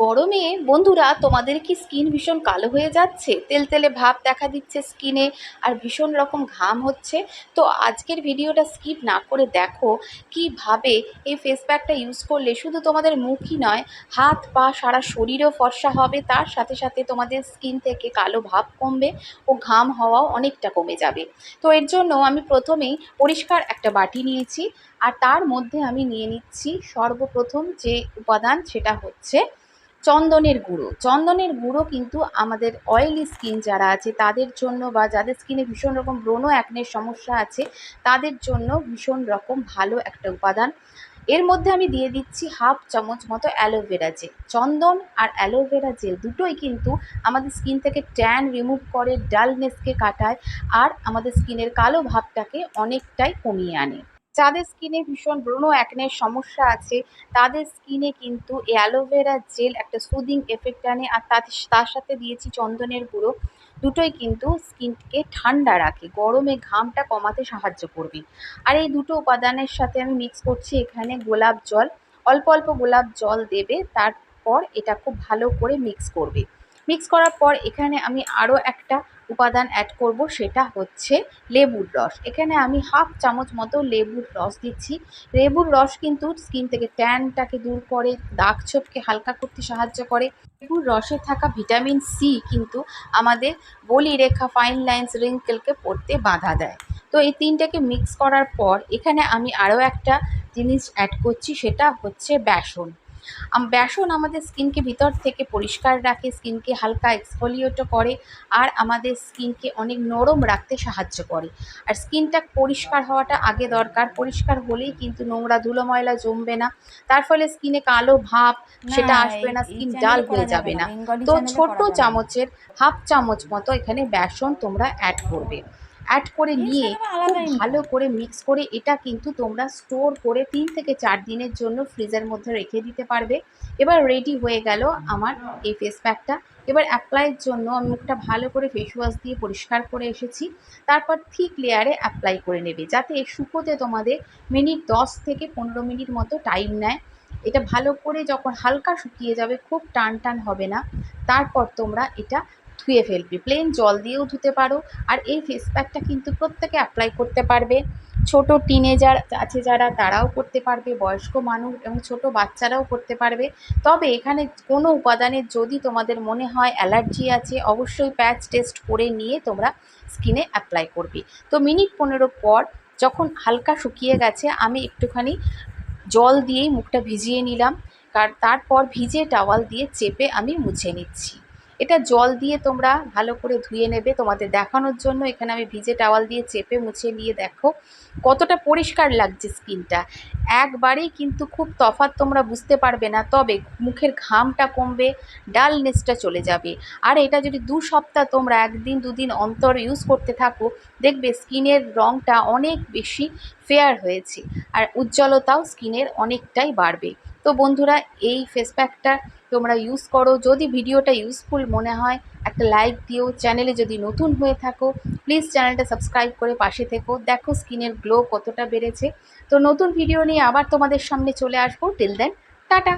গরমে বন্ধুরা, তোমাদের কি স্কিন ভীষণ কালো হয়ে যাচ্ছে? তেলতেলে ভাব দেখা দিচ্ছে স্কিনে আর ভীষণ রকম ঘাম হচ্ছে। তো আজকের ভিডিওটা স্কিপ না করে দেখো কীভাবে এই ফেস প্যাকটা ইউজ করলে শুধু তোমাদের মুখই নয়, হাত, পা, সারা শরীরও ফর্সা হবে। তার সাথে সাথে তোমাদের স্কিন থেকে কালো ভাব কমবে ও ঘাম হওয়াও অনেকটা কমে যাবে। তো এর জন্য আমি প্রথমেই পরিষ্কার একটা বাটি নিয়েছি আর তার মধ্যে আমি নিয়ে নিচ্ছি সর্বপ্রথম যে উপাদান সেটা হচ্ছে চন্দনের গুঁড়ো। চন্দনের গুঁড়ো কিন্তু আমাদের অয়েলি স্কিন যারা আছে, তাদের জন্য বা যাদের স্কিনে ভীষণ রকম ব্রণ অ্যাকনের সমস্যা আছে, তাদের জন্য ভীষণ রকম ভালো একটা উপাদান। এর মধ্যে আমি দিয়ে দিচ্ছি হাফ চামচ মতো অ্যালোভেরা জেল চন্দন আর অ্যালোভেরা জেল দুটোই কিন্তু আমাদের স্কিন থেকে ট্যান রিমুভ করে ডালনেসকে কাটায় আর আমাদের স্কিনের কালো ভাবটাকে অনেকটাই কমিয়ে আনে। যাদের স্কিনে ভীষণ ব্রণ অ্যাকনের সমস্যা আছে, তাদের স্কিনে কিন্তু এই অ্যালোভেরা জেল একটা সুদিং এফেক্ট আনে, আর তার তার সাথে দিয়েছি চন্দনের গুঁড়ো। দুটোই কিন্তু স্কিনকে ঠান্ডা রাখে, গরমে ঘামটা কমাতে সাহায্য করবে। আর এই দুটো উপাদানের সাথে আমি মিক্স করছি এখানে গোলাপ জল। অল্প অল্প গোলাপ জল দেবে, তারপর এটা খুব ভালো করে মিক্স করবে। মিক্স করার পর এখানে আমি আরও একটা উপাদান অ্যাড করব সেটা হচ্ছে লেবুর রস। এখানে আমি হাফ চামচ মতো লেবুর রস দিচ্ছি। লেবুর রস কিন্তু স্কিন থেকে ট্যানটাকে দূর করে দাগ ছোপকে হালকা করতে সাহায্য করে। লেবুর রসে থাকা ভিটামিন সি কিন্তু আমাদের বলি রেখা ফাইন লাইন্স রিঙ্কেলকে পড়তে বাধা দেয়। তো এই তিনটাকে মিক্স করার পর এখানে আমি আরও একটা জিনিস অ্যাড করছি, সেটা হচ্ছে বেসন। বেসন আমাদের স্কিনকে ভিতর থেকে পরিষ্কার রাখে স্কিনকে হালকা এক্সফোলিয়েটও করে আর আমাদের স্কিনকে অনেক নরম রাখতে সাহায্য করে। আর স্কিনটা পরিষ্কার হওয়াটা আগে দরকার পরিষ্কার হলেই কিন্তু নোংরা ধুলো ময়লা জমবে না। তার ফলে স্কিনে কালো ভাব সেটা আসবে না স্কিন ডাল হয়ে যাবে না তো ছোট চামচের হাফ চামচ মতো এখানে বেসন তোমরা অ্যাড করবে। অ্যাড করে নিয়ে ভালো করে মিক্স করে এটা কিন্তু তোমরা স্টোর করে তিন থেকে চার দিনের জন্য ফ্রিজের মধ্যে রেখে দিতে পারবে। এবার রেডি হয়ে গেল আমার এই ফেস প্যাকটা এবার অ্যাপ্লাইয়ের জন্য আমি মুখটা ভালো করে ফেস ওয়াশ দিয়ে পরিষ্কার করে এসেছি। তারপর থিক লেয়ারে অ্যাপ্লাই করে নেবে যাতে শুকোতে তোমাদের মিনিট দশ থেকে পনেরো মিনিট মতো টাইম নেয়। এটা ভালো করে যখন হালকা শুকিয়ে যাবে খুব টান টান হবে না। তারপর তোমরা এটা ধুয়ে ফেলবে। প্লেন জল দিয়েও ধুতে পারো। আর এই ফেস প্যাকটা কিন্তু প্রত্যেকে অ্যাপ্লাই করতে পারবে। ছোট টিনেজার আছে যারা, তারাও করতে পারবে, বয়স্ক মানুষ এবং ছোট বাচ্চারাও করতে পারবে। তবে এখানে কোনো উপাদানের যদি তোমাদের মনে হয় অ্যালার্জি আছে, অবশ্যই প্যাচ টেস্ট করে নিয়ে তোমরা স্কিনে অ্যাপ্লাই করবে। তো মিনিট পনেরো পর যখন হালকা শুকিয়ে গেছে, আমি একটুখানি জল দিয়েই মুখটা ভিজিয়ে নিলাম। কার, তারপর ভিজে টাওয়াল দিয়ে চেপে আমি মুছে নিচ্ছি। এটা জল দিয়ে তোমরা ভালো করে ধুয়ে নেবে তোমাদের দেখানোর জন্য। এখানে আমি ভিজে টাওয়াল দিয়ে চেপে মুছে নিয়ে দেখো কতটা পরিষ্কার লাগছে স্কিনটা। একবারেই কিন্তু খুব তফাৎ তোমরা বুঝতে পারবে না, তবে মুখের ঘামটা কমবে, ডালনেসটা চলে যাবে। আর এটা যদি দু সপ্তাহ তোমরা একদিন, দুদিন অন্তর ইউজ করতে থাকো, দেখবে স্কিনের রঙটা অনেক বেশি ফেয়ার হয়েছে। আর উজ্জ্বলতাও স্কিনের অনেকটাই বাড়বে। তো বন্ধুরা, এই ফেস প্যাকটা তোমরা ইউজ করো। যদি ভিডিওটা ইউজফুল মনে হয়, একটা লাইক দিও। চ্যানেলে যদি নতুন হয়ে থাকো প্লিজ চ্যানেলটা সাবস্ক্রাইব করে পাশে থেকো। দেখো স্কিনের গ্লো কতটা বেড়েছে। তো নতুন ভিডিও নিয়ে আবার তোমাদের সামনে চলে আসব। Till then tata!